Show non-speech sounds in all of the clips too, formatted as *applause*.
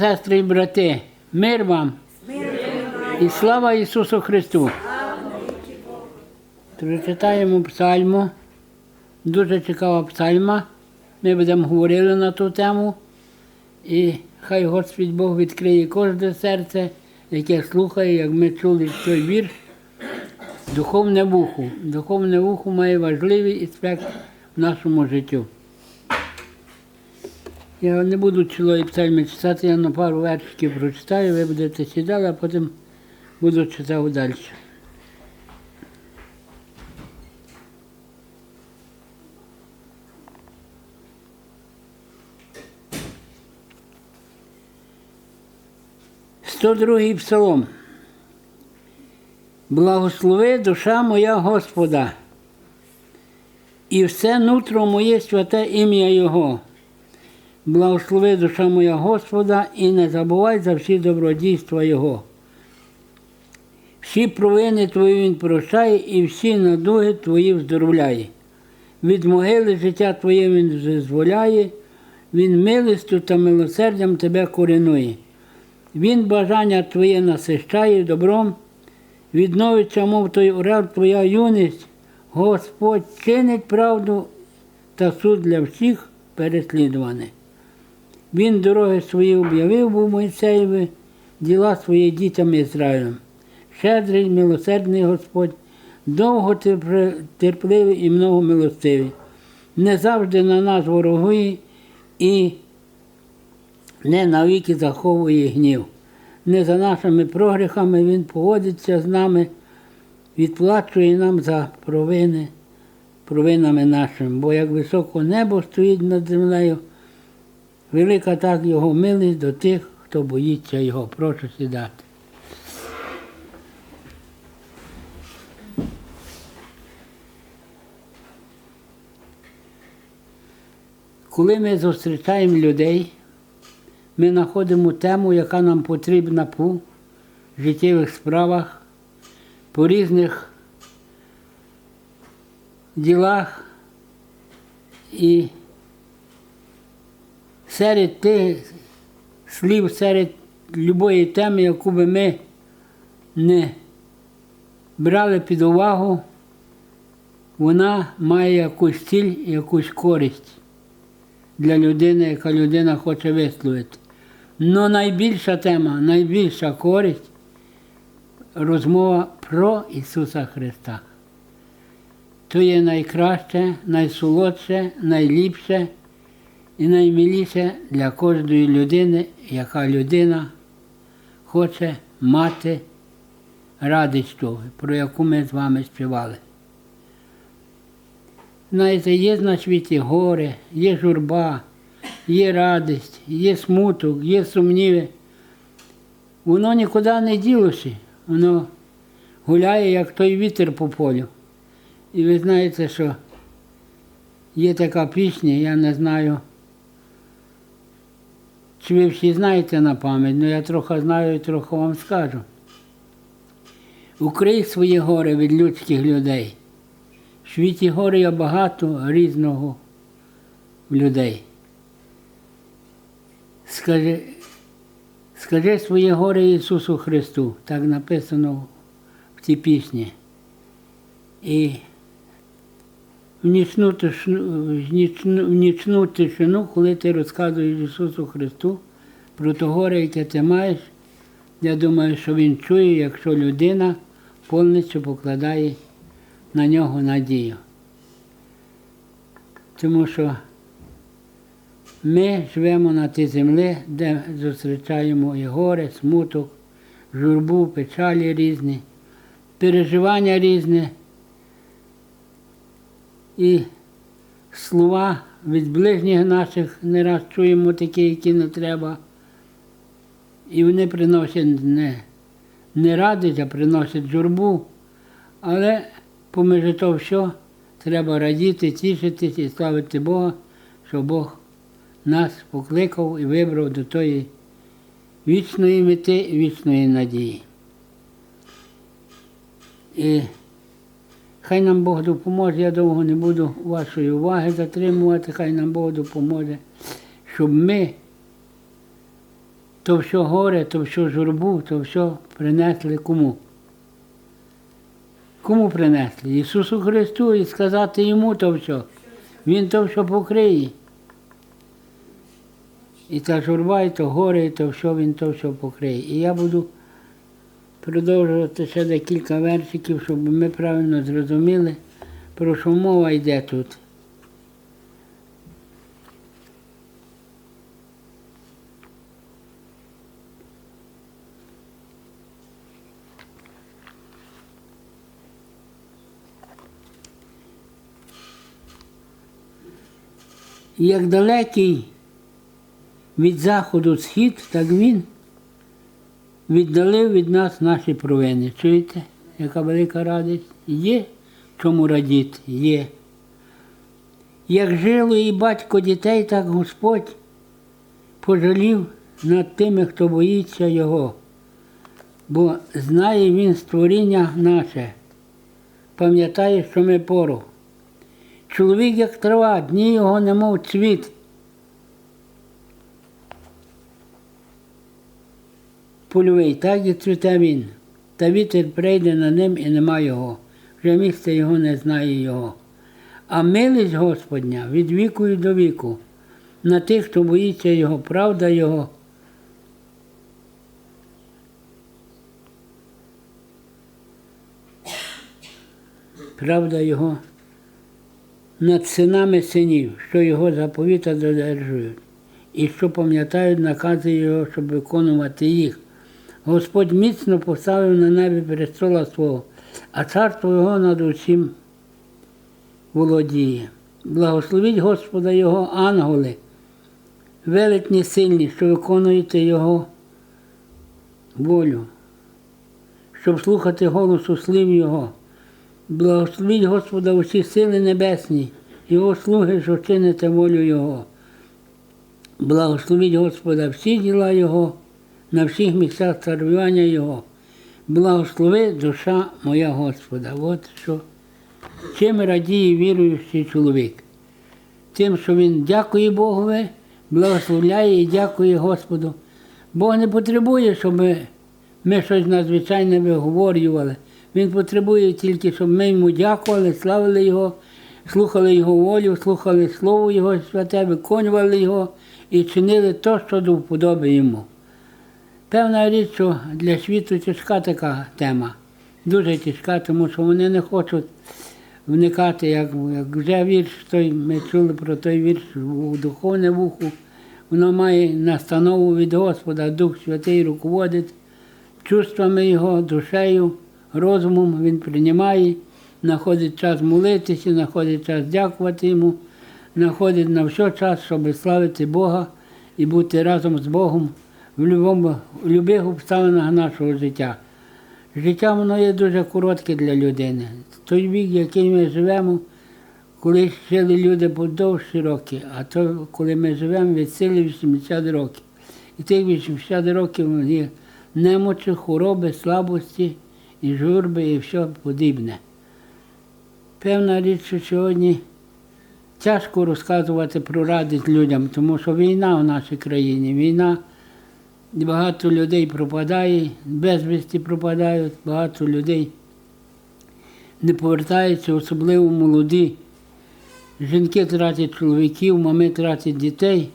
Сестри і брати, мир вам і слава Ісусу Христу. Прочитаємо псальму. Дуже цікава псальма. Ми будемо говорили на ту тему. І хай Господь Бог відкриє кожне серце, яке слухає, як ми чули той вірш. Духовне вухо. Духовне вухо має важливий аспект в нашому життю. Я не буду цілої псальми читати, я на пару вершиків прочитаю, ви будете сідали, а потім буду читати далі. Сто другий псалом. Благослови душа моя Господа, і все нутро моє святе ім'я Його. Благослови душа моя Господа і не забувай за всі добродійства Його. Всі провини Твої Він прощає і всі надуги Твої вздоровляє. Від могили життя Твоє Він визволяє, Він милістю та милосердям Тебе коренує. Він бажання Твоє насищає добром, відновиться, мов той орел Твоя юність, Господь чинить правду та суд для всіх переслідуваних. Він дороги свої об'явив був Мойсеєві, діла свої дітям Ізраїлем. Щедрий, милосердний Господь, довго терпливий і много милостивий. Не завжди на нас ворогує і не навіки заховує гнів. Не за нашими прогріхами Він поводиться з нами, відплачує нам за провини, провинами нашими. Бо як високо небо стоїть над землею, велика так його милість до тих, хто боїться його. Прошу сідати. Коли ми зустрічаємо людей, ми знаходимо тему, яка нам потрібна по життєвих справах, по різних ділах і серед тих слів, серед любої теми, яку би ми не брали під увагу, вона має якусь ціль, якусь користь для людини, яка людина хоче висловити. Но найбільша тема, найбільша користь розмова про Ісуса Христа. То є найкраще, найсолодше, найліпше і наймиліше для кожної людини, яка людина хоче мати радість того, про яку ми з вами співали. Знаєте, є на світі горе, є журба, є радість, є смуток, є сумніви. Воно нікуди не ділося, воно гуляє, як той вітер по полю. І ви знаєте, що є така пісня, я не знаю, чи ви всі знаєте на пам'ять, але я трохи знаю і трохи вам скажу. Укрий свої гори від людських людей. В світі гори є багато різного людей. Скажи, скажи своє горе Ісусу Христу, так написано в цій пісні. І в нічну, тишину, в нічну, в нічну тишину, коли ти розказуєш Ісусу Христу про те горе, яке ти маєш, я думаю, що Він чує, якщо людина повністю покладає на нього надію. Тому що ми живемо на тій землі, де зустрічаємо і горе, смуток, журбу, печалі різні, переживання різні і слова від ближніх наших не раз чуємо такі, які не треба. І вони приносять не, не радість, а приносять журбу. Але поміж того все треба радіти, тішитись і славити Бога, що Бог нас покликав і вибрав до тої вічної мети і вічної надії. І хай нам Бог допоможе, я довго не буду вашої уваги затримувати, хай нам Бог допоможе, щоб ми то все горе, то все журбу, то все принесли кому? Кому принесли? Ісусу Христу і сказати йому то все. Він то все покриє. І та журба, і то горе, і то все, він то все покриє. І я буду продовжувати ще декілька версиків, щоб ми правильно зрозуміли, про що мова йде тут. Як далекий від заходу схід, так він віддалив від нас наші провини. Чуєте, яка велика радість? Є чому радіти? Є. Як жило і батько дітей, так Господь пожалів над тими, хто боїться Його. Бо знає Він створіння наше, пам'ятає, що ми порох. Чоловік, як трава, дні його немов цвіт. Польовий, так і цвіте він, та вітер прийде на ним і нема його, вже місце його не знає його. А милість Господня від віку і до віку, на тих, хто боїться Його, правда Його. Правда Його над синами синів, що його заповіта додержують, і що пам'ятають накази Його, щоб виконувати їх. Господь міцно поставив на небі престола свого, а царство Його над усім володіє. Благословіть Господа Його ангели, велетні сильні, що виконуєте Його волю, щоб слухати голосу слів Його. Благословіть Господа усі сили небесні, Його слуги, що чините волю Його. Благословіть Господа всі діла Його, на всіх місцях царювання Його. Благослови душа моя Господа. От що. Чим радіє віруючий чоловік? Тим, що він дякує Богові, благословляє і дякує Господу. Бог не потребує, щоб ми, ми щось надзвичайне виговорювали. Він потребує тільки, щоб ми йому дякували, славили Його, слухали Його волю, слухали Слово Його святе, виконували Його і чинили те, що до вподоби йому. Певна річ, що для світу тяжка така тема, дуже тяжка, тому що вони не хочуть вникати, як, як вже вірш, той, ми чули про той вірш у духовне вуху, воно має настанову від Господа, Дух Святий руководить чувствами Його, душею, розумом Він приймає, знаходить час молитися, знаходить час дякувати Йому, знаходить на все час, щоб славити Бога і бути разом з Богом в любому, в обставинах нашого життя. Життя воно є дуже коротке для людини. Той вік, який ми живемо, коли жили люди подовші роки, а то, коли ми живемо від сили 80 років. І тих 80 років є немочі, хвороби, слабості, і журби, і все подібне. Певна річ, що сьогодні тяжко розказувати про радість людям, тому що війна в нашій країні, війна. Багато людей пропадає, безвісті пропадають, багато людей не повертаються, особливо молоді. Жінки тратять чоловіків, мами тратять дітей,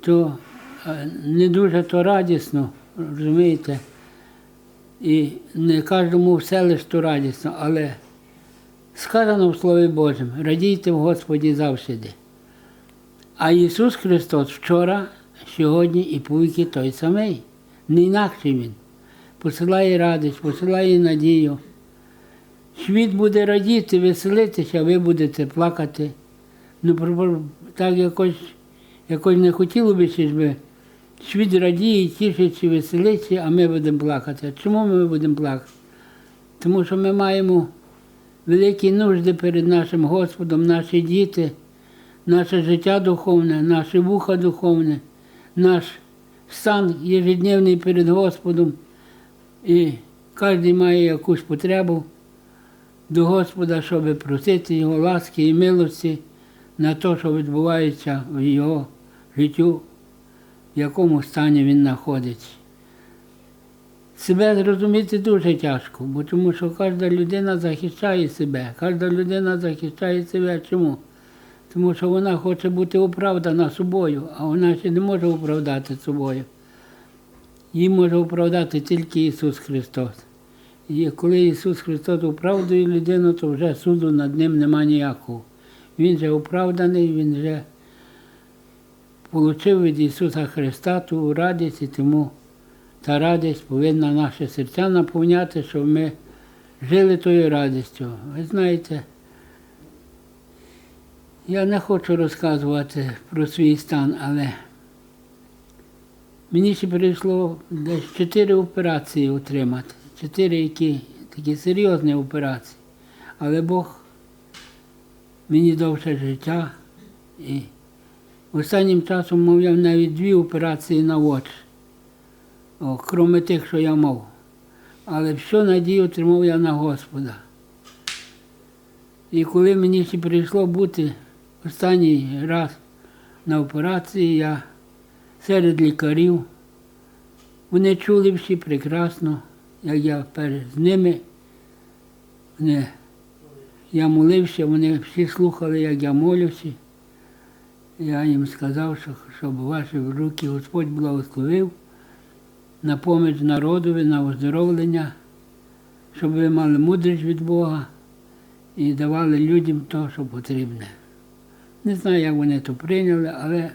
то е, не дуже то радісно, розумієте. І не кожному все лише то радісно, але сказано в Слові Божому, радійте в Господі завжди. А Ісус Христос вчора сьогодні і повіки той самий, не інакший він. Посилає радість, посилає надію. Світ буде радіти, веселитися, а ви будете плакати. Ну, так якось якось не хотіло б, щоб світ радіє, тішиться, веселиться, а ми будемо плакати. Чому ми будемо плакати? Тому що ми маємо великі нужди перед нашим Господом, наші діти, наше життя духовне, наші вуха духовне наш стан ежедневний перед Господом, і кожен має якусь потребу до Господа, щоб просити Його ласки і милості на те, що відбувається в його життю, в якому стані він знаходиться. Себе зрозуміти дуже тяжко, бо тому що кожна людина захищає себе, кожна людина захищає себе чому? Тому що вона хоче бути оправдана собою, а вона ще не може оправдати собою. Її може оправдати тільки Ісус Христос. І коли Ісус Христос оправдує людину, то вже суду над ним нема ніякого. Він вже оправданий, Він вже отримав від Ісуса Христа ту радість, і тому та радість повинна наші серця наповняти, щоб ми жили тою радістю. Ви знаєте, я не хочу розказувати про свій стан, але мені ще прийшло десь чотири операції отримати. Чотири які такі серйозні операції. Але Бог мені дав життя. І останнім часом мав я навіть дві операції на очі. Крім тих, що я мав. Але всю надію отримав я на Господа. І коли мені ще прийшло бути останній раз на операції, я серед лікарів, вони чули всі прекрасно, як я перед ними. Вони, я молився, вони всі слухали, як я молюся. Я їм сказав, що, щоб ваші руки Господь благословив на поміч народові, на оздоровлення, щоб ви мали мудрість від Бога і давали людям те, що потрібне. Не знаю, як вони то прийняли, але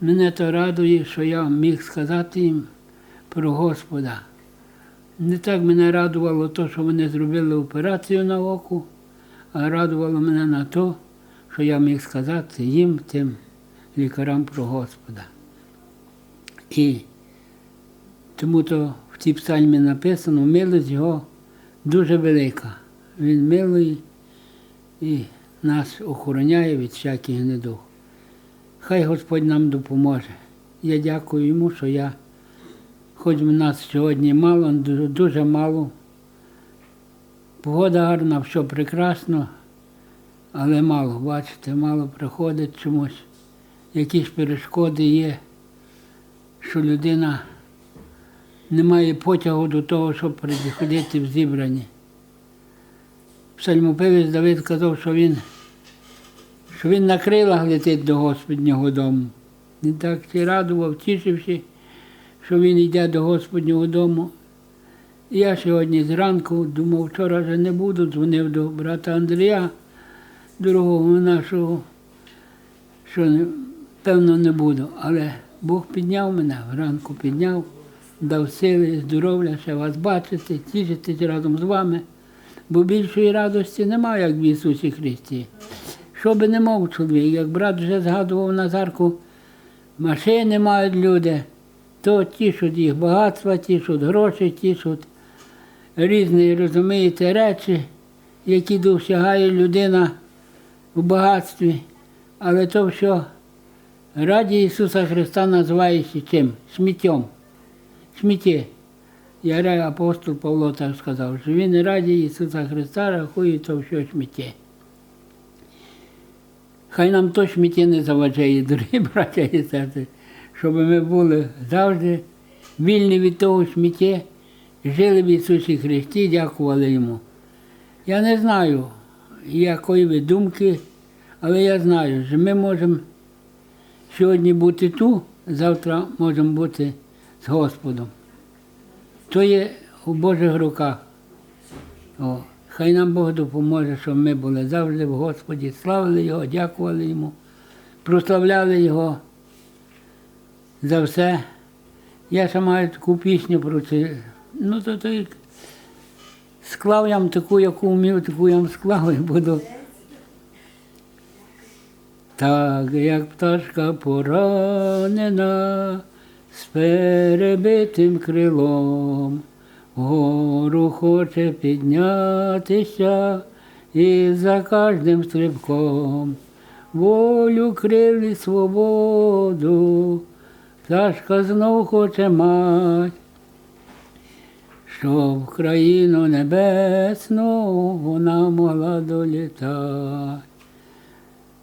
мене то радує, що я міг сказати їм про Господа. Не так мене радувало те, що вони зробили операцію на оку, а радувало мене на те, що я міг сказати їм, тим лікарям про Господа. І тому то в цій псальмі написано, милость його дуже велика. Він милий і нас охороняє від всяких недуг. Хай Господь нам допоможе. Я дякую йому, що я, хоч в нас сьогодні мало, дуже, мало. Погода гарна, все прекрасно, але мало, бачите, мало приходить чомусь. Якісь перешкоди є, що людина не має потягу до того, щоб приходити в зібрані. Псальмопевець Давид казав, що він, що він на крилах летить до Господнього дому. Він так всі радував, тішився, що він йде до Господнього дому. Я сьогодні зранку думав, вчора вже не буду, дзвонив до брата Андрія, дорогого нашого, що певно не буду. Але Бог підняв мене, вранку підняв, дав сили, здоров'я, ще вас бачити, тішитись разом з вами. Бо більшої радості немає, як в Ісусі Христі. Що би не мав чоловік, як брат вже згадував Назарку, машини мають люди, то тішуть їх багатства, тішуть гроші, тішуть різні, розумієте, речі, які досягає людина в багатстві. Але то все раді Ісуса Христа називається чим? Сміттям. Сміття. Я ра- апостол Павло так сказав, що він раді Ісуса Христа рахує то все сміття. Хай нам то сміття не заважає, дорогі *laughs* браття і сестри, щоб ми були завжди вільні від того сміття, жили в Ісусі Христі, дякували Йому. Я не знаю, якої ви думки, але я знаю, що ми можемо сьогодні бути тут, завтра можемо бути з Господом. То є у Божих руках. О, хай нам Бог допоможе, щоб ми були завжди в Господі, славили Його, дякували Йому, прославляли Його за все. Я ще маю таку пісню про це. Ну, то, то склав я вам таку, яку вмів, таку я вам склав і буду. Так, як пташка поранена з перебитим крилом, вгору хоче піднятися і за кожним стрибком, волю крили свободу, пташка знов хоче мать, щоб країну небесну вона могла долітати.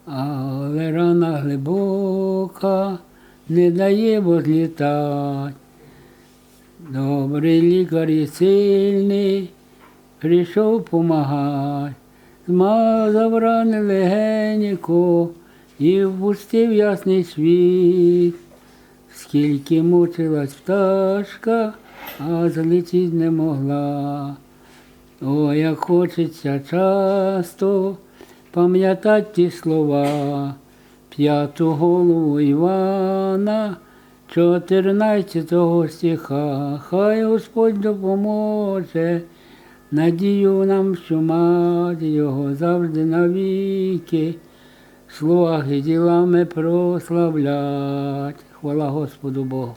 Але рана глибока не дає возлітать. Добрий лікар і сильний, прийшов помагать, змазав рани легенько і впустив ясний світ. Скільки мучилась пташка, а злетіть не могла. О, як хочеться часто пам'ятати ті слова, п'яту голову Івана, чотирнадцятого стиха, хай Господь допоможе, надію нам, що мати його завжди навіки, в словах і ділами прославлять. Хвала Господу Богу.